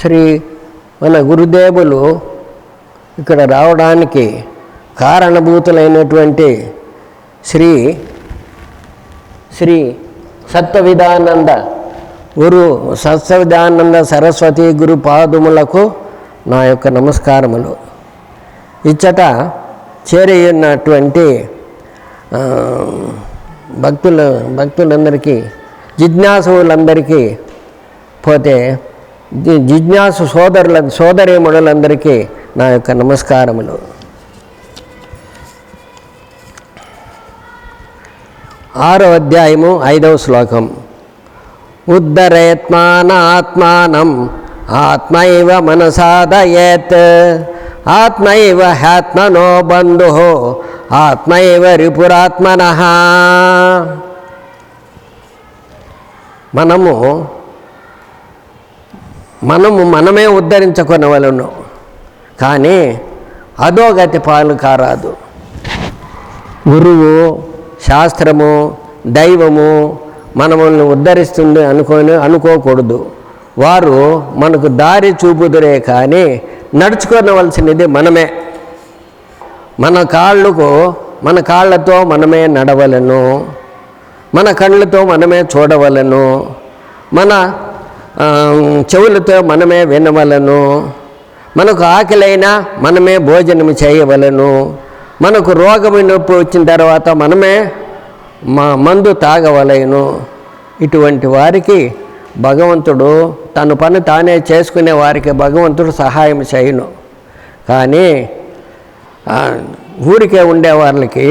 శ్రీ మన గురుదేవులు ఇక్కడ రావడానికి కారణభూతులైనటువంటి శ్రీ శ్రీ సత్వవిధానంద గురు సత్వవిధానంద సరస్వతి గురు పాదములకు నా యొక్క నమస్కారములు. ఇచ్చట చేరి ఉన్నటువంటి భక్తులందరికీ జిజ్ఞాసులందరికీ పోతే జిజ్ఞాసు సోదరుల సోదరేముడులందరికీ నా యొక్క నమస్కారములు. ఆరో అధ్యాయము ఐదవ శ్లోకం. ఉద్ధరేత్మానాత్మానం ఆత్మైవ మనసాదయేత్ ఆత్మైవ హ్యాత్మనో బంధు ఆత్మైవ రిపురాత్మన. మనము మనము మనమే ఉద్ధరించుకొనవలను కానీ అధోగతి పాలు కారాదు. గురువు శాస్త్రము దైవము మనల్ని ఉద్ధరిస్తుంది అనుకొని అనుకోకూడదు. వారు మనకు దారి చూపుదురే కానీ నడుచుకోవలసినది మనమే. మన కాళ్ళకు మన కాళ్ళతో మనమే నడవలను. మన కళ్ళతో మనమే చూడవలను. మన చెవులతో మనమే వినవలను. మనకు ఆకలైనా మనమే భోజనం చేయవలను. మనకు రోగము నొప్పి వచ్చిన తర్వాత మనమే మా మందు తాగవలేను. ఇటువంటి వారికి భగవంతుడు తన పని తానే చేసుకునే వారికి భగవంతుడు సహాయం చేయను. కానీ ఊరికే ఉండే వాళ్ళకి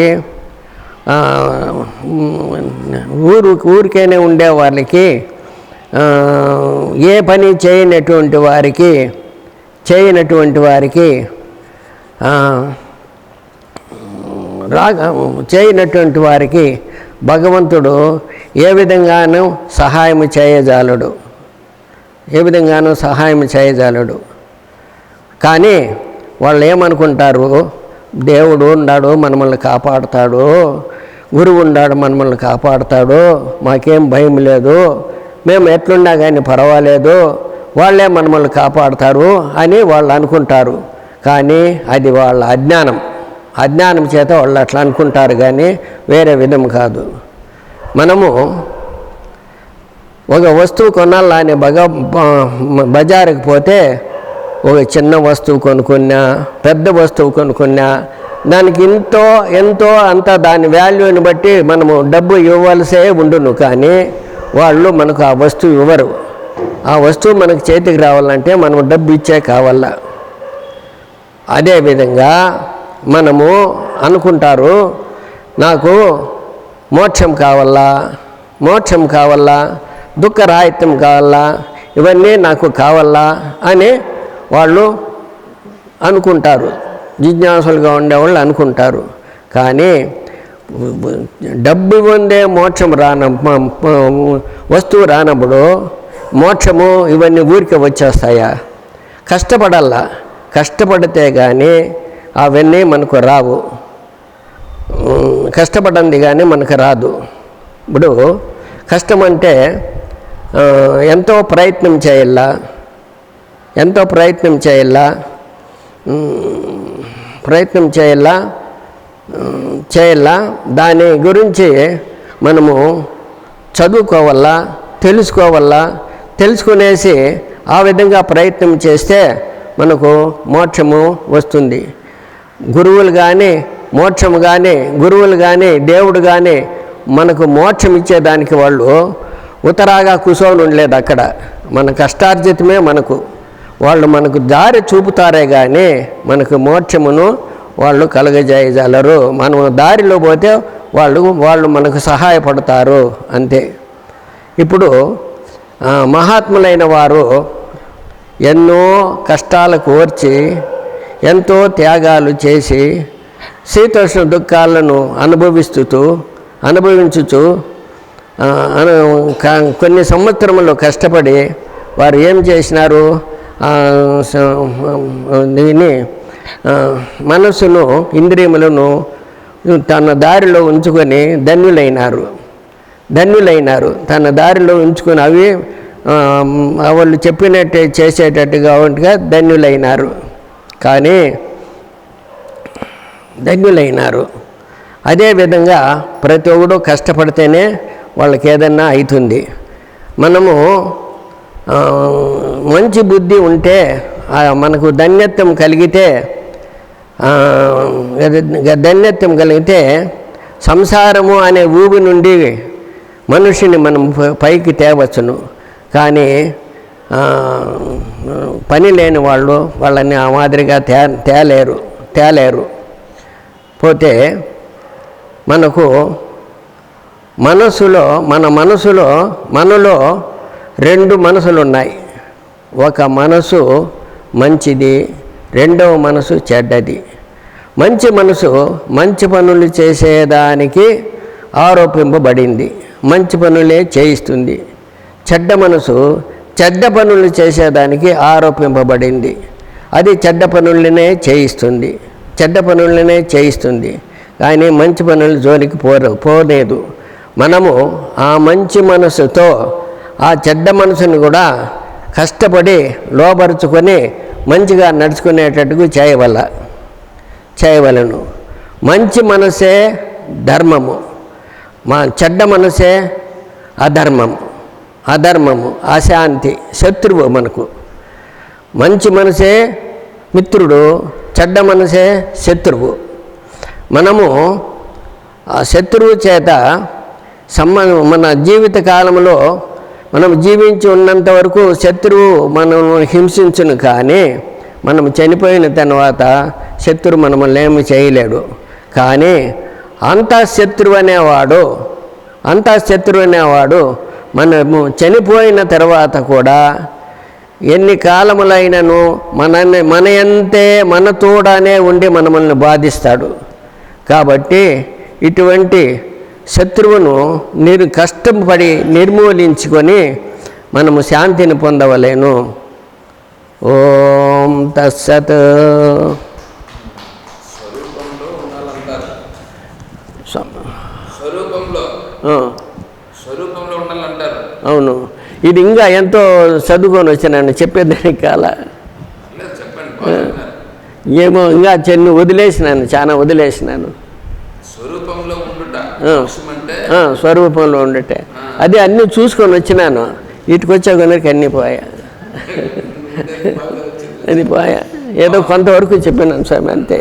ఊరు ఊరికేనే ఉండే వాళ్ళకి ఏ పని చేయనటువంటి వారికి చేయనటువంటి వారికి ఆ, రాగ చేయనటువంటి వారికి భగవంతుడు ఏ విధంగానూ సహాయం చేయజాలడు. ఏ విధంగానూ సహాయం చేయజాలడు. కానీ వాళ్ళు ఏమనుకుంటారు? దేవుడు ఉన్నాడు మనమల్ని కాపాడుతాడు. గురువు ఉన్నాడు మనమల్ని కాపాడుతాడు. మాకేం భయం లేదు. మేము ఎట్లున్నా కానీ పర్వాలేదు వాళ్ళే మనమల్ని కాపాడుతారు అని వాళ్ళు అనుకుంటారు. కానీ అది వాళ్ళ అజ్ఞానం. అజ్ఞానం చేత వాళ్ళు అట్లా అనుకుంటారు కానీ వేరే విధం కాదు. మనము ఒక వస్తువు కొనాలని బగ బ- బజారుకి పోతే ఒక చిన్న వస్తువు కొనుక్కున్నా పెద్ద వస్తువు కొనుక్కున్నా దానికి ఎంతో ఎంతో అంత దాని వాల్యూని బట్టి మనము డబ్బు ఇవ్వాల్సే ఉండును. కానీ వాళ్ళు మనకు ఆ వస్తువు ఇవ్వరు. ఆ వస్తువు మనకు చేతికి రావాలంటే మనం డబ్బు ఇచ్చే కావాలా. అదేవిధంగా మనము అనుకుంటారు నాకు మోక్షం కావాలా మోక్షం కావాలా దుఃఖరాహిత్యం కావాలా ఇవన్నీ నాకు కావాలా అని వాళ్ళు అనుకుంటారు. జిజ్ఞాసులుగా ఉండేవాళ్ళు అనుకుంటారు. కానీ డబ్బు పొందే మోక్షం రాన వస్తువు రానప్పుడు మోక్షము ఇవన్నీ ఊరికే వచ్చేస్తాయా? కష్టపడాలా కష్టపడితే కానీ అవన్నీ మనకు రావు. కష్టపడింది కానీ మనకు రాదు. ఇప్పుడు కష్టం అంటే ఎంతో ప్రయత్నం చేయాలా? ఎంతో ప్రయత్నం చేయాలా? ప్రయత్నం చేయాలా? చేయాల? దాని గురించి మనము చదువుకోవాలా? తెలుసుకోవాలా? తెలుసుకునేసి ఆ విధంగా ప్రయత్నం చేస్తే మనకు మోక్షము వస్తుంది. గురువులు కానీ మోక్షము కానీ గురువులు కానీ దేవుడు కానీ మనకు మోక్షం ఇచ్చేదానికి వాళ్ళు ఉత్తరాగా కుసోని ఉండలేదు అక్కడ. మన కష్టార్జితమే మనకు. వాళ్ళు మనకు దారి చూపుతారే కానీ మనకు మోక్షమును వాళ్ళు కలుగజేయగలరు. మనం దారిలో పోతే వాళ్ళు వాళ్ళు మనకు సహాయపడతారు అంతే. ఇప్పుడు మహాత్ములైన వారు ఎన్నో కష్టాలు కోర్చి ఎంతో త్యాగాలు చేసి శీతోష్ణ దుఃఖాలను అనుభవిస్తూ అనుభవించుచు అను- కొన్ని సంవత్సరములు కష్టపడి వారు ఏం చేసినారు? దీన్ని మనస్సును ఇంద్రియములను తన దారిలో ఉంచుకొని ధన్యులైనారు. ధన్యులైనారు. తన దారిలో ఉంచుకొని అవి వాళ్ళు చెప్పినట్టే చేసేటట్టుగా ఉంటుగా ధన్యులైనారు. కానీ ధన్యులైనారు. అదేవిధంగా ప్రతి ఒక్కడు కష్టపడితేనే వాళ్ళకి ఏదన్నా అవుతుంది మనము మంచి బుద్ధి ఉంటే మనకు ధన్యత్వం కలిగితే ధన్యత్వం కలిగితే సంసారము అనే ఊబి నుండి మనుషుని మనం పైకి తేవచ్చును. కానీ పని లేని వాళ్ళు వాళ్ళని ఆ మాదిరిగా తే తేలేరు తేలేరు. పోతే మనకు మనసులో మన మనసులో మనలో రెండు మనసులు ఉన్నాయి ఒక మనసు మంచిది రెండవ మనసు చెడ్డది. మంచి మనసు మంచి పనులు చేసేదానికి ఆరోపింపబడింది. మంచి పనులే చేయిస్తుంది. చెడ్డ మనసు చెడ్డ పనులు చేసేదానికి ఆరోపింపబడింది. అది చెడ్డ పనులనే చేయిస్తుంది. చెడ్డ పనులనే చేయిస్తుంది. కానీ మంచి పనులు జోలికి పోరు పోలేదు. మనము ఆ మంచి మనసుతో ఆ చెడ్డ మనసును కూడా కష్టపడి లోపరుచుకొని మంచిగా నడుచుకునేటట్టుకు చేయవల్ల చేయవలను. మంచి మనసే ధర్మము. మా చెడ్డ మనసే అధర్మము. అధర్మము అశాంతి శత్రువు మనకు. మంచి మనసే మిత్రుడు చెడ్డ మనసే శత్రువు. మనము ఆ శత్రువు చేత సంబంధం మన జీవిత కాలంలో మనం జీవించి ఉన్నంత వరకు శత్రువు మనం హింసించును కానీ మనం చనిపోయిన తర్వాత శత్రువు మనల్ని ఏమి చేయలేడు. కానీ అంతఃశత్రువు అనేవాడు అంతఃశత్రువు అనేవాడు మనము చనిపోయిన తర్వాత కూడా ఎన్ని కాలములైనను మనల్ని మన ఎంతే మన తోడనే ఉండి మనమల్ని బాధిస్తాడు. కాబట్టి ఇటువంటి శత్రువును నిర్ కష్టపడి నిర్మూలించుకొని మనము శాంతిని పొందవలేను. ఓం ఉండాలంటారు. అవును. ఇది ఇంకా ఎంతో చదువుకొని వచ్చినాను చెప్పేదానికి కాల. ఏమో ఇంకా చెన్ను వదిలేసినాను చాలా వదిలేసినాను. స్వరూపంలో ఉండుట స్వరూపంలో ఉండటే. అదే అన్నీ చూసుకొని వచ్చినాను. ఇటుకు వచ్చే కొనరికి అన్నీ పోయా. అది ఏదో కొంతవరకు చెప్పినాను స్వామి అంతే.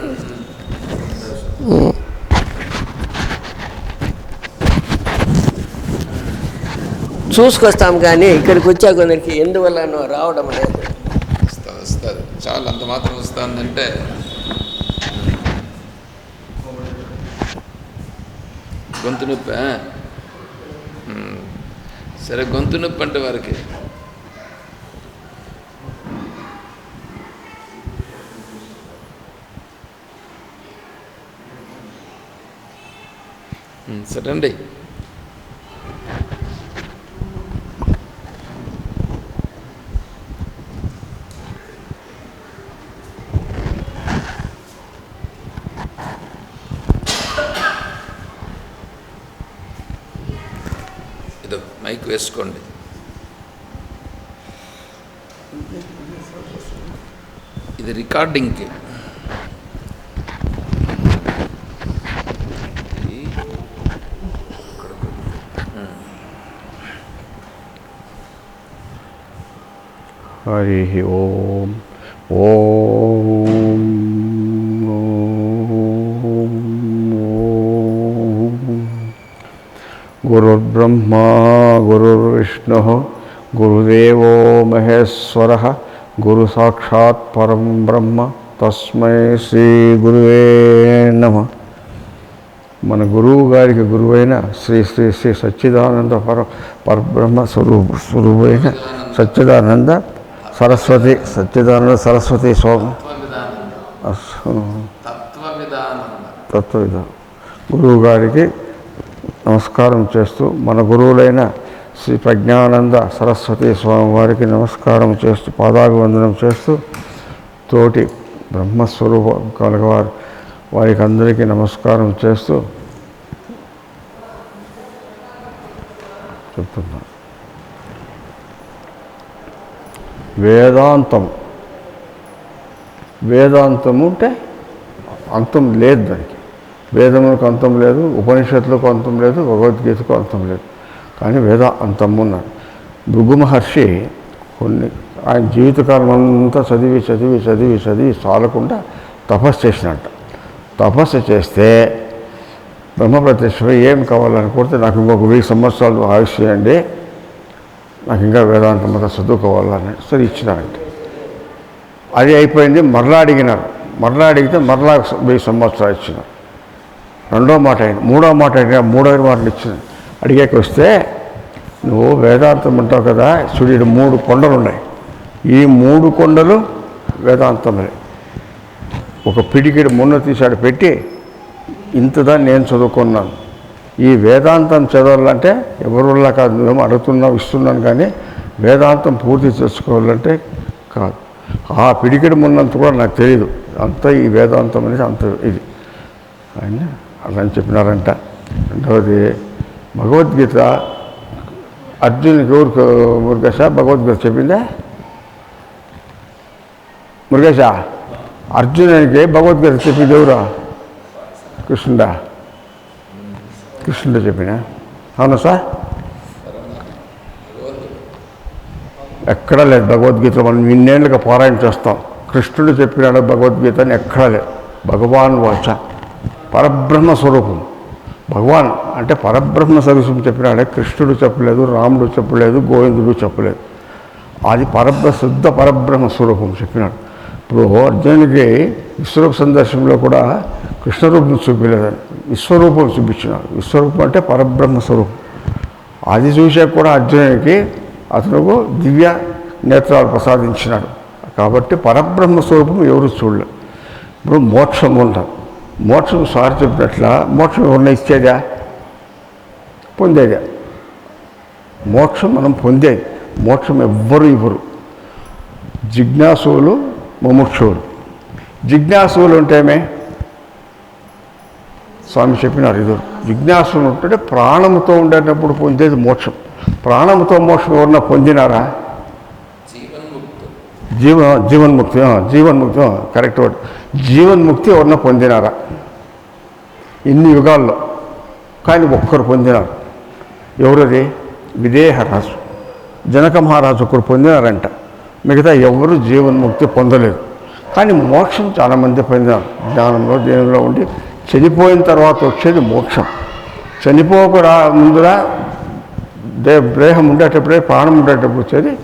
చూసుకొస్తాం కానీ ఇక్కడికి వచ్చా కొందరికి ఎందువల్లనో రావడం లేదు వస్తుంది చాలా అంత మాత్రం వస్తుందంటే. గొంతు నొప్పి సరే గొంతు నొప్పి అంటే వారికి. ఉమ్, సరే ఇదో మైక్ వేసుకోండి. ఇది రికార్డింగ్కి ఇది హరి ఓం ఓం ఓం ఓం గురుర్బ్రహ్మ గురుర్విష్ణు గురుదేవో మహేశ్వర గురు సాక్షాత్ పరం బ్రహ్మ తస్మై శ్రీ గురువే నమ మన గురువు గారికి గురువైన శ్రీ శ్రీ శ్రీ సచ్చిదానంద పర పరబ్రహ్మ స్వరూప స్వరూపైన సచ్చిదానంద సరస్వతి సచ్చిదానంద సరస్వతి స్వామి. తత్వవిధానంద తత్వవిధ గురువు గారికి నమస్కారం చేస్తూ మన గురువులైన శ్రీ ప్రజ్ఞానంద సరస్వతి స్వామి వారికి నమస్కారం చేస్తూ పాదాభివందనం చేస్తూ తోటి బ్రహ్మస్వరూపం కలగవారు వారికి అందరికీ నమస్కారం చేస్తూ చెప్తున్నా వేదాంతం. వేదాంతము అంటే అంతం లేదు దానికి. వేదములకు అంతం లేదు ఉపనిషత్తులకు అంతం లేదు భగవద్గీతకు అంతం లేదు. కానీ వేద అంతము ఉన్నాడు భృగు మహర్షి కొన్ని ఆయన జీవితకాలం అంతా చదివి చదివి చదివి చదివి చాలకుండా తపస్సు చేసినట్ట. తపస్సు చేస్తే బ్రహ్మప్రత్యక్షమై ఏం కావాలని కోరితే నాకు ఇంకొక వెయ్యి సంవత్సరాలు ఆయుష్ చేయండి నాకు ఇంకా వేదాంతం అంతా చదువుకోవాలని సరే ఇచ్చినారంటే. అది అయిపోయింది మరలా అడిగినారు. మరలా అడిగితే మరలా వెయ్యి సంవత్సరాలు ఇచ్చినారు. రెండో మాట అయింది మూడో మాట అడిగిన మూడో మాటలు ఇచ్చిన అడిగాక వస్తే నువ్వు వేదాంతం ఉంటావు కదా సూర్యుడు మూడు కొండలు ఉన్నాయి. ఈ మూడు కొండలు వేదాంతమే. ఒక పిడికిడి మొన్న తీసాడు పెట్టి ఇంతదా నేను చదువుకున్నాను. ఈ వేదాంతం చదవాలంటే ఎవరుల్లా కాదు. మేము అడుగుతున్నాం ఇస్తున్నాను కానీ వేదాంతం పూర్తి చేసుకోవాలంటే కాదు. ఆ పిడికిడి ఉన్నంత కూడా నాకు తెలియదు అంత ఈ వేదాంతం అనేది అంత ఇది. ఆయన అలా అని చెప్పినారంట. రెండవది భగవద్గీత అర్జునుడికి ఊరికి మురుగేశ భగవద్గీత చెప్పిందే? మురుగేశ అర్జునునికి భగవద్గీత చెప్పింది ఎవరా? కృష్ణుడా? కృష్ణుడు చెప్పిన? అవునా సార్? ఎక్కడా లేదు భగవద్గీత మనం ఇన్నేళ్ళుగా పారాయణ చేస్తాం. కృష్ణుడు చెప్పినాడు భగవద్గీత అని ఎక్కడా లేదు. భగవాన్ వాచ. పరబ్రహ్మ స్వరూపం. భగవాన్ అంటే పరబ్రహ్మ స్వరూపం చెప్పినాడే కృష్ణుడు చెప్పలేదు రాముడు చెప్పలేదు గోవిందుడు చెప్పలేదు. అది పరబ్ర శుద్ధ పరబ్రహ్మ స్వరూపం చెప్పినాడు. ఇప్పుడు అర్జునుడికి విశ్వరూప సందర్శనంలో కూడా కృష్ణరూపం చూపించలేదని విశ్వరూపం చూపించినాడు విశ్వరూపం అంటే పరబ్రహ్మ స్వరూపం. అది చూసాక కూడా అర్జునుడికి అతనుకు దివ్య నేత్రాలు ప్రసాదించినాడు. కాబట్టి పరబ్రహ్మ స్వరూపం ఎవరు చూడలేదు ఇప్పుడు మోక్షం ఉండదు మోక్షం సారి చెప్పినట్ల మోక్షం ఎవరిని ఇచ్చేదా? పొందేదా? మోక్షం మనం పొందేది. మోక్షం ఎవ్వరు ఇవ్వరు. జిజ్ఞాసులు ముముక్షువులు జిజ్ఞాసువులు ఉంటేమే స్వామి చెప్పినారు ఇది జిజ్ఞాసులు ఉంటే ప్రాణముతో ఉండేటప్పుడు పొందేది మోక్షం. ప్రాణముతో మోక్షం ఎవరన్నా పొందినారా? జీవ జీవన్ముక్తి జీవన్ముక్తి కరెక్ట్ వర్డ్. జీవన్ముక్తి ఎవరన్నా పొందినారా? ఇన్ని యుగాల్లో. కానీ ఒక్కరు పొందినారు. ఎవరది? విదేహరాజు జనక మహారాజు ఒకరు పొందినారంట. మిగతా ఎవరు జీవన్ముక్తి పొందలేదు. కానీ మోక్షం చాలామంది పొందినారు. జ్ఞానంలో దేనిలో ఉండి చనిపోయిన తర్వాత వచ్చేది మోక్షం. చనిపోకరా ముందురా దే దేహం ఉండేటప్పుడే ప్రాణం ఉండేటప్పుడు వచ్చేది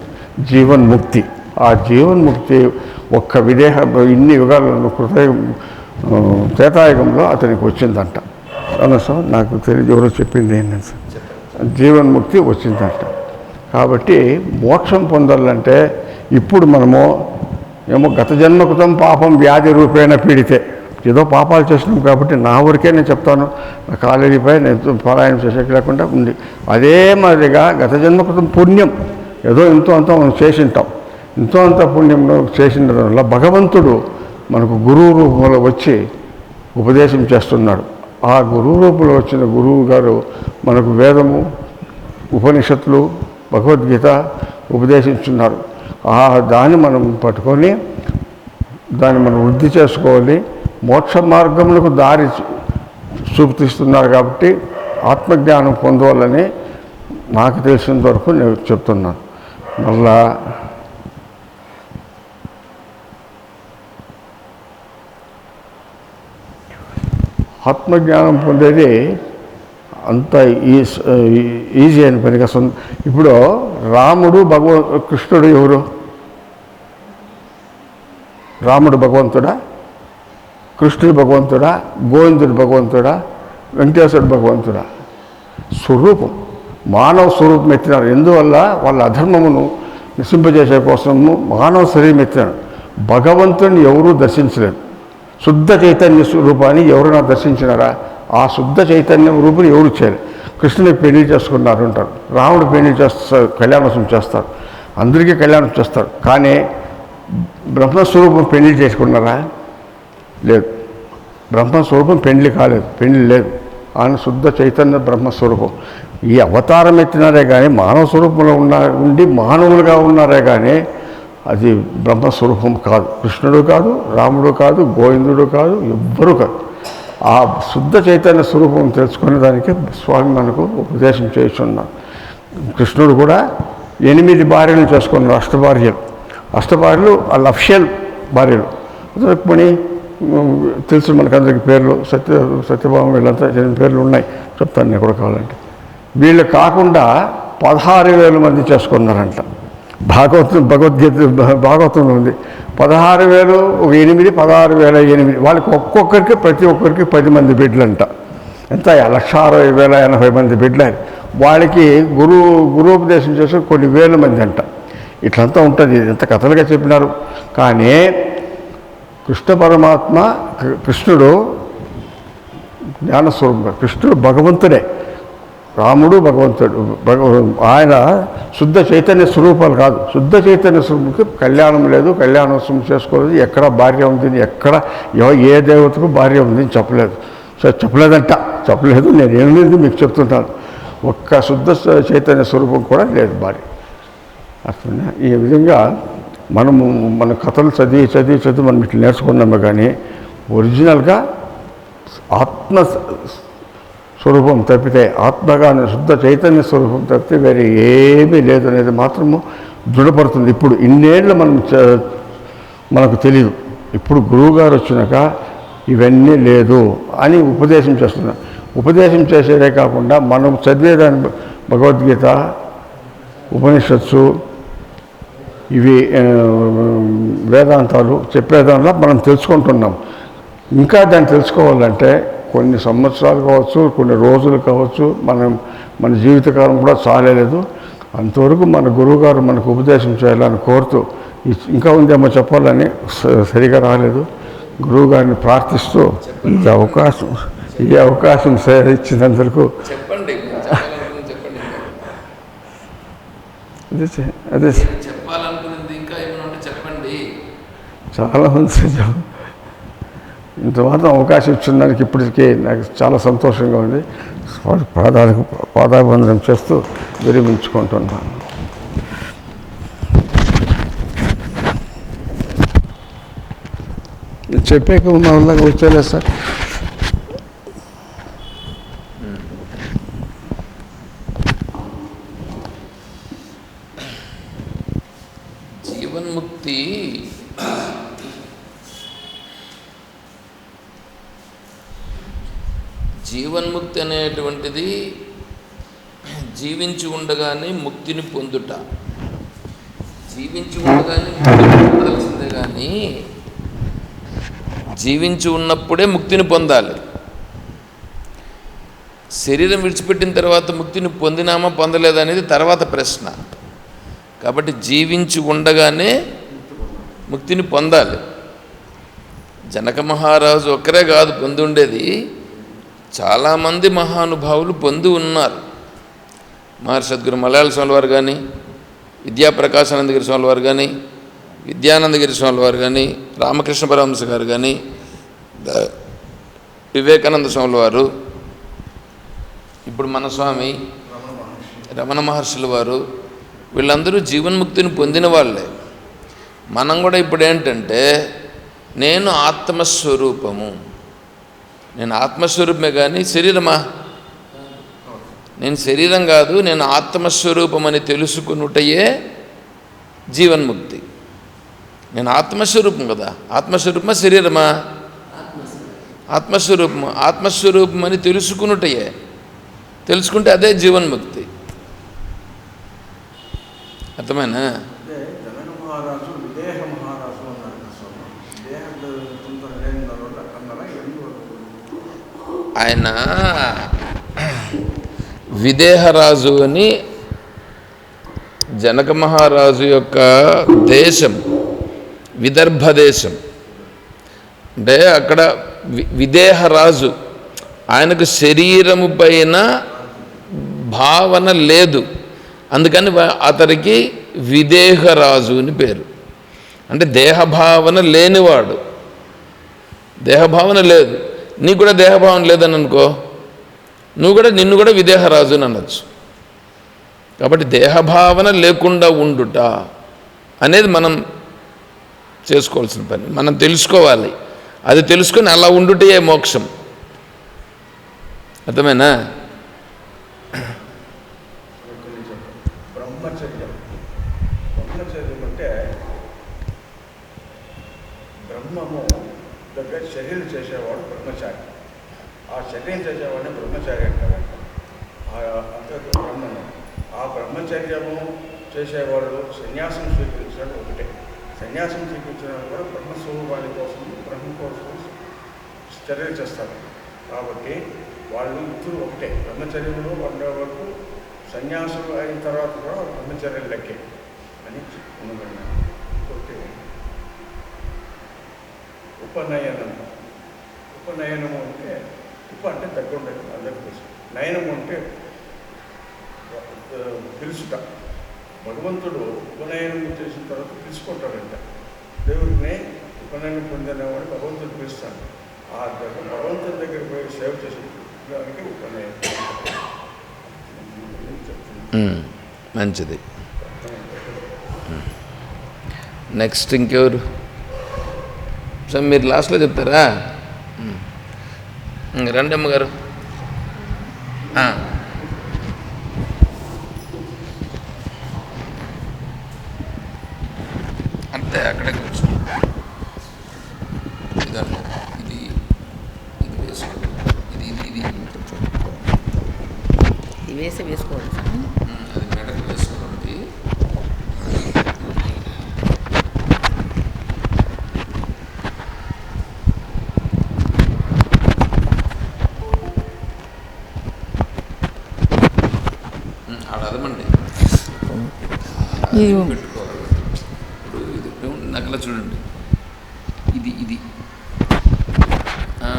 జీవన్ముక్తి. ఆ జీవన్ముక్తి ఒక్క విదేహ ఇన్ని యుగాలలో కృతయ త్రేతాయుగంలో అతనికి వచ్చిందంట. అవునా సార్? నాకు తెలియదు ఎవరో చెప్పింది ఏంటంటే సార్? జీవన్ముక్తి వచ్చిందంట. కాబట్టి మోక్షం పొందాలంటే ఇప్పుడు మనము ఏమో గత జన్మకృతం పాపం వ్యాధి రూపేణ పీడితే ఏదో పాపాలు చేస్తున్నాం కాబట్టి నా ఊరికే నేను చెప్తాను. నా కాలేజీపై నేను పారాయణం చేసేకి లేకుండా ఉంది. అదే మాదిరిగా గత జన్మకృతం పుణ్యం ఏదో ఎంతో అంత మనం చేసింటాం. ఎంతో అంత పుణ్యంలో చేసిన వల్ల భగవంతుడు మనకు గురువు రూపంలో వచ్చి ఉపదేశం చేస్తున్నాడు. ఆ గురువు రూపంలో వచ్చిన గురువు గారు మనకు వేదము ఉపనిషత్తులు భగవద్గీత ఉపదేశించున్నారు. ఆ దాన్ని మనం పట్టుకొని దాన్ని మనం వృద్ధి చేసుకోవాలి. మోక్ష మార్గములకు దారి చూపిస్తున్నారు కాబట్టి ఆత్మజ్ఞానం పొందవాలని నాకు తెలిసినంత వరకు నేను చెప్తున్నాను. మళ్ళా ఆత్మజ్ఞానం పొందేది అంత ఈజీ అయిన పని అసలు ఇప్పుడు రాముడు భగవ కృష్ణుడు ఎవరు? రాముడు భగవంతుడా? కృష్ణుడు భగవంతుడా? గోవిందుడు భగవంతుడా? వెంకటేశ్వరుడు భగవంతుడా? స్వరూపం మానవ స్వరూపం ఎత్తినారు. ఎందువల్ల? వాళ్ళ అధర్మమును నశింపజేసే కోసము మానవ శరీరం ఎత్తినాడు భగవంతుని ఎవరూ దర్శించలేరు శుద్ధ చైతన్య స్వరూపాన్ని ఎవరైనా దర్శించినారా? ఆ శుద్ధ చైతన్యం రూపుని ఎవరు చేయాలి కృష్ణుని పెళ్ళి చేసుకున్నారు అంటారు. రాముడు పెళ్ళి చేస్తారు కళ్యాణోత్సవం చేస్తారు. అందరికీ కళ్యాణం చేస్తారు. కానీ బ్రహ్మస్వరూపం పెళ్ళి చేసుకున్నారా? లేదు. బ్రహ్మస్వరూపం పెండ్లి కాలేదు. పెండ్లి లేదు. ఆయన శుద్ధ చైతన్య బ్రహ్మస్వరూపం. ఈ అవతారం ఎత్తినారే కానీ మానవ స్వరూపంలో ఉన్న ఉండి మానవులుగా ఉన్నారే కానీ అది బ్రహ్మస్వరూపం కాదు. కృష్ణుడు కాదు రాముడు కాదు గోవిందుడు కాదు ఎవ్వరూ కాదు. ఆ శుద్ధ చైతన్య స్వరూపం తెలుసుకునే దానికి స్వామి మనకు ఉపదేశం చేస్తున్నారు కృష్ణుడు కూడా ఎనిమిది భార్యలు చేసుకున్నారు అష్టభార్యలు. అష్టభార్యలు వాళ్ళ అఫిషియల్ భార్యలు. రుక్మిణి తెలుసు మనకందరికి పేర్లు సత్య సత్యభామ వీళ్ళంతా ఎనిమిది పేర్లు ఉన్నాయి. చెప్తాను నేను కూడా కావాలంటే. వీళ్ళు కాకుండా పదహారు వేల మంది చేసుకున్నారంట. భాగవతం భగవద్గీత భ- భాగవతంలో ఉంది. పదహారు వేలు ఒక ఎనిమిది పదహారు వేల ఎనిమిది. వాళ్ళకి ఒక్కొక్కరికి ప్రతి ఒక్కరికి పది మంది బిడ్డలంట. ఎంత? లక్ష అరవై వేల ఎనభై మంది బిడ్డలని వాళ్ళకి గురువు గురుపదేశం చేసి కొన్ని వేల మంది అంట. ఇట్లంతా ఉంటుంది. ఎంత కథలుగా చెప్పినారు. కానీ కృష్ణ పరమాత్మ కృష్ణుడు జ్ఞానస్వరూపం. కృష్ణుడు భగవంతుడే. రాముడు భగవంతుడు భగవ ఆయన శుద్ధ చైతన్య స్వరూపాలు కాదు. శుద్ధ చైతన్య స్వరూపుకి కళ్యాణం లేదు కళ్యాణోత్సవం చేసుకోలేదు. ఎక్కడ భార్య ఉంది ఎక్కడ ఏ దేవతకు భార్య ఉంది అని చెప్పలేదు. సో చెప్పలేదంట. చెప్పలేదు నేను ఏం లేదు మీకు చెప్తుంటాను. ఒక్క శుద్ధ చైతన్య స్వరూపం కూడా లేదు భార్య. అట్లా ఈ విధంగా మనము మన కథలు చదివి చదివి చదివి మనం ఇట్లా నేర్చుకున్నాము కానీ ఒరిజినల్గా ఆత్మ స్వరూపం తప్పితే ఆత్మగానే శుద్ధ చైతన్య స్వరూపం తప్పితే వేరే ఏమీ లేదు అనేది మాత్రము దృఢపడుతుంది. ఇప్పుడు ఇన్నేళ్ళు మనం మనకు తెలియదు ఇప్పుడు గురువుగారు వచ్చినాక ఇవన్నీ లేదు అని ఉపదేశం చేస్తున్నారు. ఉపదేశం చేసేదే కాకుండా మనం చదివేదాని భగవద్గీత ఉపనిషత్సు ఇవి వేదాంతాలు చెప్పేదానిలో మనం తెలుసుకుంటున్నాం. ఇంకా దాన్ని తెలుసుకోవాలంటే కొన్ని సంవత్సరాలు కావచ్చు కొన్ని రోజులు కావచ్చు మనం మన జీవితకాలం కూడా చాలేదు అంతవరకు మన గురువుగారు మనకు ఉపదేశం చేయాలని కోరుతూ ఇంకా ఉందేమో చెప్పాలని సరిగా రాలేదు. గురువుగారిని ప్రార్థిస్తూ ఈ అవకాశం ఈ అవకాశం ఇచ్చినందుకు చెప్పండి అదే అదే చెప్పాలనుకున్నది ఇంకా ఏమైనా ఉంటే చెప్పండి. చాలా మంది ఇంతమాత్రం ఇంత మాత్రం అవకాశం ఇచ్చిన ఇప్పటికే నాకు చాలా సంతోషంగా ఉంది. వారి పాదాలకు పాదాబంధనం చేస్తూ విరమించుకుంటున్నాను. చెప్పాక మా వల్ల వచ్చేలేదు సార్. జీవన్ముక్తి జీవన్ముక్తి అనేటువంటిది జీవించి ఉండగానే ముక్తిని పొందుట. జీవించి ఉండగానే ముక్తిని పొందాల్సిందే కానీ జీవించి ఉన్నప్పుడే ముక్తిని పొందాలి. శరీరం విడిచిపెట్టిన తర్వాత ముక్తిని పొందినామా పొందలేదా అనేది తర్వాత ప్రశ్న. కాబట్టి జీవించి ఉండగానే ముక్తిని పొందాలి. జనక మహారాజు ఒక్కరే కాదు పొంది ఉండేది చాలామంది మహానుభావులు పొంది ఉన్నారు. మహర్షి సద్గురు మలయాళ స్వామి వారు కానీ విద్యాప్రకాశానందగిరి స్వామి వారు కానీ విద్యానందగిరి స్వామి వారు కానీ రామకృష్ణ పరమహంస గారు కానీ వివేకానంద స్వాముల వారు ఇప్పుడు మన స్వామి రమణ మహర్షుల వారు వీళ్ళందరూ జీవన్ముక్తిని పొందిన వాళ్ళే. మనం కూడా ఇప్పుడు ఏంటంటే నేను ఆత్మస్వరూపము. నేను ఆత్మస్వరూపమే కానీ శరీరమా? నేను శరీరం కాదు నేను ఆత్మస్వరూపం అని తెలుసుకున్నటయే జీవన్ముక్తి. నేను ఆత్మస్వరూపం కదా? ఆత్మస్వరూపమా శరీరమా? ఆత్మస్వరూపము. ఆత్మస్వరూపం అని తెలుసుకున్నటయే తెలుసుకుంటే అదే జీవన్ముక్తి. అర్థమేనా అంటే జనక మహారాజు విదేహ మహారాజు అన్నారు కృష్ణుడు. విదేహ తొందర లేని దానివల్ల అన్నారా ఎందుకు ఆయన విదేహరాజు అని జనక మహారాజు యొక్క దేశం విదర్భ దేశం. అంటే అక్కడ వి- విదేహరాజు ఆయనకు శరీరము పైన భావన లేదు. అందుకని అతడికి అతనికి విదేహరాజు అని పేరు. అంటే దేహభావన లేనివాడు. దేహభావన లేదు. నీకు కూడా దేహభావన లేదని అనుకో నువ్వు కూడా నిన్ను కూడా విదేహరాజు అని అనొచ్చు. కాబట్టి దేహభావన లేకుండా ఉండుట అనేది మనం చేసుకోవాల్సిన పని. మనం తెలుసుకోవాలి. అది తెలుసుకొని అలా ఉండుటే మోక్షం. అర్థమేనా బ్రహ్మచర్యం బ్రహ్మచర్యం అంటే బ్రహ్మము దగ్గర చర్యలు చేసేవాడు బ్రహ్మచారి ఆ చర్యలు చేసేవాడిని బ్రహ్మచారి అంటారు ఆ- అంటే బ్రహ్మము ఆ బ్రహ్మచర్యము చేసేవాళ్ళు సన్యాసం స్వీకరించడం ఒకటే. సన్యాసం స్వీకరించడం కూడా బ్రహ్మస్వరూపాని కోసం బ్రహ్మ కోసం చర్యలు చేస్తారు కాబట్టి వాళ్ళు ఇద్దరు ఒకటే. బ్రహ్మచర్యంలో ఉండే వరకు సన్యాసులు అయిన తర్వాత కూడా బ్రహ్మచర్యం లెక్కే అని ఉండబడినారు ఒకటి ఉపనయనం. ఉపనయనము అంటే ఉప అంటే దగ్గర ఉండదు అందరికీ తెలుసు. నయనము అంటే తెలుసుట. భగవంతుడు ఉపనయనం చేసిన తర్వాత పిలుచుకుంటాడంట. దేవుడిని ఉపనయనం పొందినవాడు భగవంతుడు పిలుస్తాడు. ఆ దగ్గర భగవంతుడి దగ్గర పోయి సేవ చేసి దానికి ఉపనయనం మంచిది నెక్స్ట్ ఇంకెవరు? సో మీరు లాస్ట్లో చెప్తారా? ఉమ్. ఉమ్, రండి అమ్మగారు ఆ. అంతే అక్కడే కూర్చో. ఇదండి ఇది ఇది వేసుకో. ఇది ఇది ఇది ఇది. వేసి వేసుకోవాలి. అది మెడకు వేసుకోండి. ఉమ్, ఆడ అదమండి ఇది పెట్టుకోవాలి ఇప్పుడు ఇది నగల చూడండి ఇది ఇది ఆ.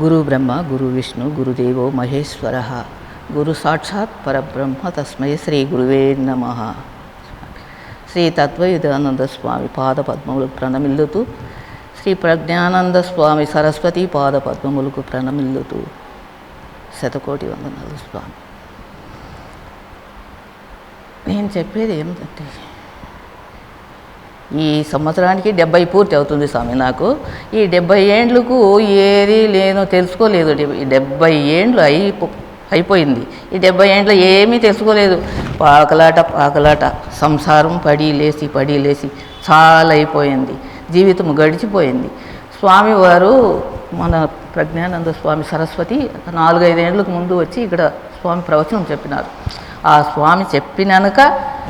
గురు బ్రహ్మ గురు విష్ణు గురుదేవో మహేశ్వర గురు సాక్షాత్ పరబ్రహ్మ తస్మై శ్రీ గురువే నమ శ్రీ తత్వయుధానంద స్వామి పాద పద్మములకు ప్రణమిల్లుతూ శ్రీ ప్రజ్ఞానంద స్వామి సరస్వతి పాద పద్మములకు ప్రణమిల్లుతూ శతకోటి వందనాలు స్వామి నేను చెప్పేది ఏమిటంటే ఈ సంవత్సరానికి డెబ్బై పూర్తి అవుతుంది స్వామి నాకు. ఈ డెబ్బై ఏండ్లకు ఏది లేనో తెలుసుకోలేదు. డెబ్బై ఏండ్లు అయిపో అయిపోయింది. ఈ డెబ్బై ఏండ్లు ఏమీ తెలుసుకోలేదు. పాకలాట పాకలాట. సంసారం పడి లేసి పడి లేసి చాలా అయిపోయింది. జీవితం గడిచిపోయింది. స్వామివారు మన ప్రజ్ఞానంద స్వామి సరస్వతి నాలుగైదేండ్లకు ముందు వచ్చి ఇక్కడ స్వామి ప్రవచనం చెప్పినారు. ఆ స్వామి చెప్పినాక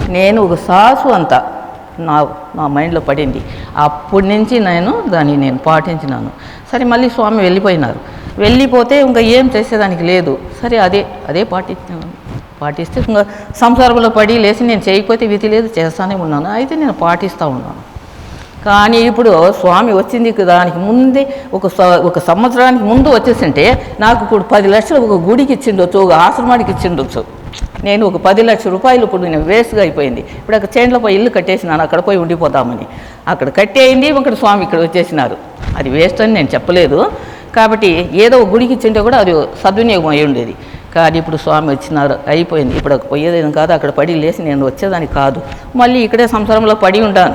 నేను ఒక సాసు అంతా. నా నా మైండ్లో పడింది. అప్పటి నుంచి నేను దాన్ని నేను పాటించినాను. సరే మళ్ళీ స్వామి వెళ్ళిపోయినారు. వెళ్ళిపోతే ఇంకా ఏం చేసేదానికి లేదు. సరే అదే అదే పాటించాను పాటిస్తే ఇంకా సంసారంలో పడి లేచి నేను చేయకపోతే విధి లేదు చేస్తానే ఉన్నాను. అయితే నేను పాటిస్తూ ఉన్నాను. కానీ ఇప్పుడు స్వామి వచ్చింది దానికి ముందే ఒక స- ఒక సంవత్సరానికి ముందు వచ్చేసింటే నాకు ఇప్పుడు పది లక్షలు ఒక గుడికి ఇచ్చిండొచ్చు ఒక ఆశ్రమానికి ఇచ్చిండొచ్చు. నేను ఒక పది లక్షల రూపాయలు ఇప్పుడు నేను వేస్ట్గా అయిపోయింది. ఇప్పుడు అక్కడ చేండ్లో పోయి ఇల్లు కట్టేసినాను అక్కడ పోయి ఉండిపోదామని. అక్కడ కట్టేయింది ఇక్కడ స్వామి ఇక్కడ వచ్చేసినారు. అది వేస్ట్ అని నేను చెప్పలేదు. కాబట్టి ఏదో ఒక గుడికి ఇచ్చింటే కూడా అది సద్వినియోగం అయి ఉండేది. కానీ ఇప్పుడు స్వామి వచ్చినారు అయిపోయింది. ఇప్పుడు పోయేదేం కాదు అక్కడ పడి లేచి నేను వచ్చేదాన్ని కాదు. మళ్ళీ ఇక్కడే సంసారంలో పడి ఉంటాను.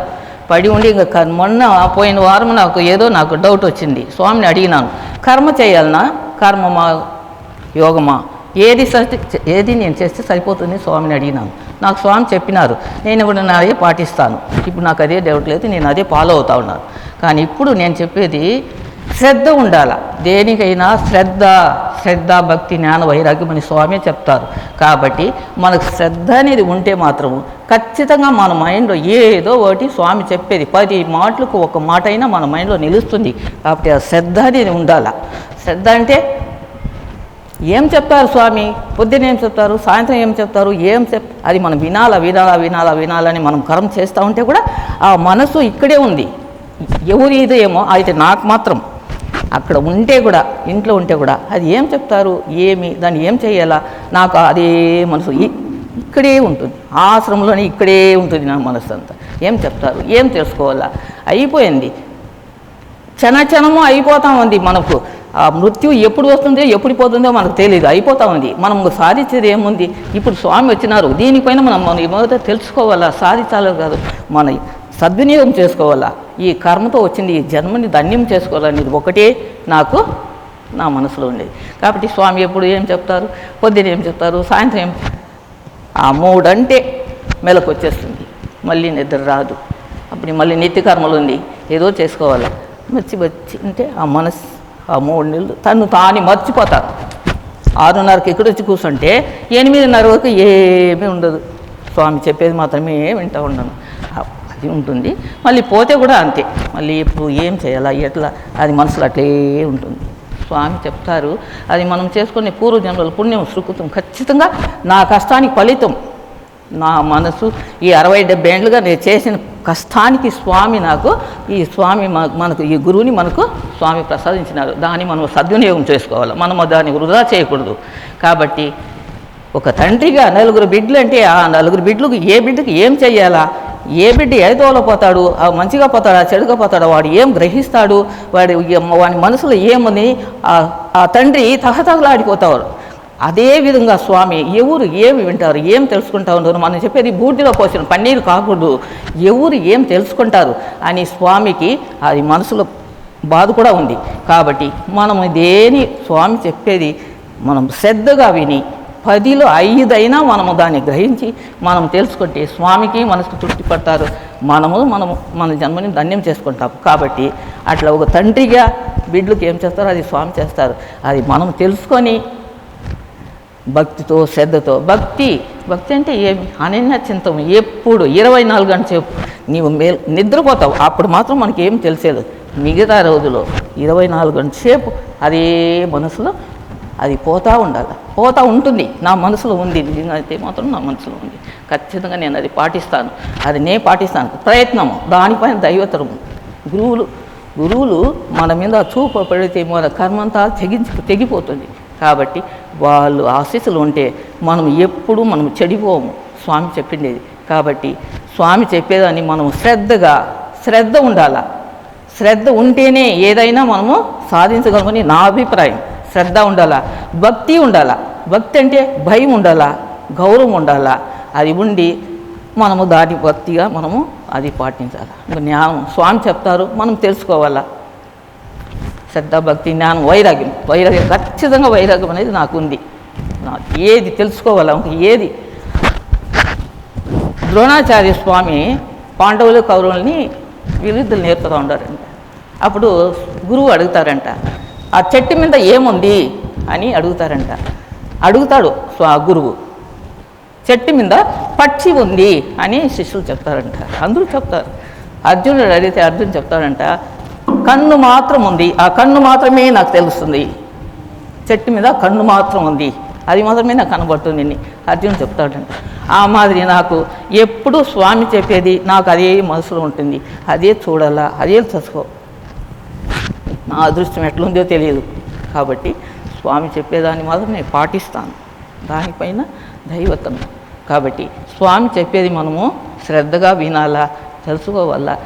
పడి ఉండి ఇంకా మొన్న పోయిన వారం నాకు ఏదో నాకు డౌట్ వచ్చింది. స్వామిని అడిగినాను కర్మ చేయాలనా? కర్మమా? యోగమా? ఏది సరి ఏది నేను చేస్తే సరిపోతుంది స్వామిని అడిగినాను. నాకు స్వామి చెప్పినారు నేను కూడా నా అదే పాటిస్తాను. ఇప్పుడు నాకు అదే డౌట్ లేదు నేను అదే ఫాలో అవుతా ఉన్నాను. కానీ ఇప్పుడు నేను చెప్పేది శ్రద్ధ ఉండాల? దేనికైనా శ్రద్ధ శ్రద్ధ భక్తి జ్ఞాన వైరాగ్యం అని స్వామి చెప్తారు. కాబట్టి మనకు శ్రద్ధ అనేది ఉంటే మాత్రం ఖచ్చితంగా మన మైండ్లో ఏదో ఒకటి స్వామి చెప్పేది. పది మాటలకు ఒక మాట అయినా మన మైండ్లో నిలుస్తుంది. కాబట్టి ఆ శ్రద్ధ అనేది ఉండాల? శ్రద్ధ అంటే ఏం చెప్తారు స్వామి? పొద్దున ఏం చెప్తారు? సాయంత్రం ఏం చెప్తారు? ఏం చెప్? అది మనం వినాలా వినాలా వినాలా వినాలని మనం కరం చేస్తూ ఉంటే కూడా ఆ మనసు ఇక్కడే ఉంది. ఎవరి ఇది ఏమో అయితే నాకు మాత్రం. అక్కడ ఉంటే కూడా ఇంట్లో ఉంటే కూడా అది ఏం చెప్తారు? ఏమి? దాన్ని ఏం చేయాలా? నాకు అదే మనసు ఇక్కడే ఉంటుంది. ఆశ్రమంలోనే ఇక్కడే ఉంటుంది నా మనసు అంతా ఏం చెప్తారు? ఏం తెలుసుకోవాలా అయిపోయింది. క్షణక్షణము అయిపోతా ఉంది మనకు. ఆ మృత్యు ఎప్పుడు వస్తుందో ఎప్పుడు పోతుందో మనకు తెలియదు అయిపోతా ఉంది. మనం సాధించేది ఏముంది? ఇప్పుడు స్వామి వచ్చినారు. దీనిపైన మనం మన మొదట తెలుసుకోవాలా? సాధించాలి కాదు? మన సద్వినియోగం చేసుకోవాలా? ఈ కర్మతో వచ్చింది ఈ జన్మని ధన్యం చేసుకోవాలనేది ఒకటే నాకు నా మనసులో ఉండేది. కాబట్టి స్వామి ఎప్పుడు ఏం చెప్తారు? పొద్దున ఏం చెప్తారు? సాయంత్రం ఏం ఆ మూడంటే మెలకు వచ్చేస్తుంది. మళ్ళీ నిద్ర రాదు. అప్పుడు మళ్ళీ నిత్య కర్మలు ఉంది ఏదో చేసుకోవాలి? మర్చి వచ్చి అంటే ఆ మనసు ఆ మూడు నెలలు తను తాని మర్చిపోతారు. ఆరున్నరకి ఇక్కడ వచ్చి కూర్చుంటే ఎనిమిదిన్నర వరకు ఏమీ ఉండదు. స్వామి చెప్పేది మాత్రమే వింటూ ఉండను అది ఉంటుంది. మళ్ళీ పోతే కూడా అంతే. మళ్ళీ ఎప్పుడు ఏం చేయాలా ఎట్లా? అది మనసులో అట్లే ఉంటుంది. స్వామి చెప్తారు అది మనం చేసుకునే పూర్వజన్మల పుణ్యం సుకృతం ఖచ్చితంగా నా కష్టానికి ఫలితం. నా మనసు ఈ అరవై డెబ్బై ఏళ్ళుగా నేను చేసిన కష్టానికి స్వామి నాకు ఈ స్వామి మనకు ఈ గురువుని మనకు స్వామి ప్రసాదించినారు. దాన్ని మనం సద్వినియోగం చేసుకోవాలి. మనము దాన్ని వృధా చేయకూడదు. కాబట్టి ఒక తండ్రిగా నలుగురు బిడ్డలు అంటే ఆ నలుగురు బిడ్డలకు ఏ బిడ్డకి ఏం చెయ్యాలా? ఏ బిడ్డ ఏదోలో పోతాడు? ఆ మంచిగా పోతాడా? చెడుగా పోతాడా? వాడు ఏం గ్రహిస్తాడు? వాడి వాడి మనసులో ఏమని ఆ- ఆ తండ్రి తహతహలాడిపోతాడు అదే విధంగా స్వామి ఎవరు ఏమి వింటారు ఏం తెలుసుకుంటా ఉన్నారు మనం చెప్పేది బూడిలో పోసిన పన్నీరు కాకూడదు. ఎవరు ఏం తెలుసుకుంటారు అని స్వామికి అది మనసులో బాధ కూడా ఉంది. కాబట్టి మనం దేని స్వామి చెప్పేది మనం శ్రద్ధగా విని పదిలో ఐదైనా మనము దాన్ని గ్రహించి మనం తెలుసుకుంటే స్వామికి మనసుకు తృప్తి పడతారు. మనము మనము మన జన్మని ధన్యం చేసుకుంటాం కాబట్టి అట్లా ఒక తండ్రిగా బిడ్లకు ఏం చేస్తారో అది స్వామి చేస్తారు. అది మనం తెలుసుకొని భక్తితో శ్రద్ధతో. భక్తి భక్తి అంటే ఏమి? అనన్య చింతం ఎప్పుడు? ఇరవై నాలుగు గంటల సేపు. నీవు మేల్ నిద్రపోతావు. అప్పుడు మాత్రం మనకి ఏం తెలిసేది. మిగతా రోజులో ఇరవై నాలుగు గంటల సేపు అదే మనసులో అది పోతా ఉండాలి. పోతా ఉంటుంది. నా మనసులో ఉంది. నిజంగా అయితే మాత్రం నా మనసులో ఉంది. ఖచ్చితంగా నేను అది పాటిస్తాను. అది నే పాటిస్తాను. ప్రయత్నము. దానిపైన దైవతరము. గురువులు గురువులు మన మీద చూపు పెడితే మన కర్మంతా తెగించి తెగిపోతుంది. కాబట్టి వాళ్ళు ఆశీస్సులు ఉంటే మనం ఎప్పుడూ మనం చెడిపోము. స్వామి చెప్పిండేది. కాబట్టి స్వామి చెప్పేదాన్ని మనం శ్రద్ధగా శ్రద్ధ ఉండాల. శ్రద్ధ ఉంటేనే ఏదైనా మనము సాధించగలమని నా అభిప్రాయం. శ్రద్ధ ఉండాలా. భక్తి ఉండాలా. భక్తి అంటే భయం ఉండాలా. గౌరవం ఉండాలా. అది ఉండి మనము దాని భక్తిగా మనము అది పాటించాలి. జ్ఞానం స్వామి చెప్తారు. మనం తెలుసుకోవాలా? శ్రద్ధ భక్తి జ్ఞానం వైరాగ్యం. వైరాగ్యం ఖచ్చితంగా వైరాగ్యం అనేది నాకు ఉంది నాకు ఏది తెలుసుకోవాలి ఏది? ద్రోణాచార్య స్వామి పాండవులు కౌరవుల్ని వీళ్ళిద్దరు నేర్పుతూ ఉండారంట. అప్పుడు గురువు అడుగుతారంట ఆ చెట్టు మీద ఏముంది? అని అడుగుతారంట. అడుగుతాడు స్వా గురువు. చెట్టు మీద పక్షి ఉంది అని శిష్యులు చెప్తారంట. అందరూ చెప్తారు. అర్జునుడు అడిగితే అర్జున్ చెప్తాడంట కన్ను మాత్రం ఉంది. ఆ కన్ను మాత్రమే నాకు తెలుస్తుంది. చెట్టు మీద కన్ను మాత్రం ఉంది. అది మాత్రమే నాకు కనబడుతుంది. అని అర్జున్ చెప్తాడంట ఆ మాదిరి నాకు ఎప్పుడూ స్వామి చెప్పేది నాకు అదే మనసులో ఉంటుంది. అదే చూడాలా? అదే తెలుసుకో. నా అదృష్టం ఎట్లుందో తెలియదు. కాబట్టి స్వామి చెప్పేదాన్ని మాత్రం నేను పాటిస్తాను. దానిపైన దైవత్వం. కాబట్టి స్వామి చెప్పేది మనము శ్రద్ధగా వినాలా? తెలుసుకోవాలా?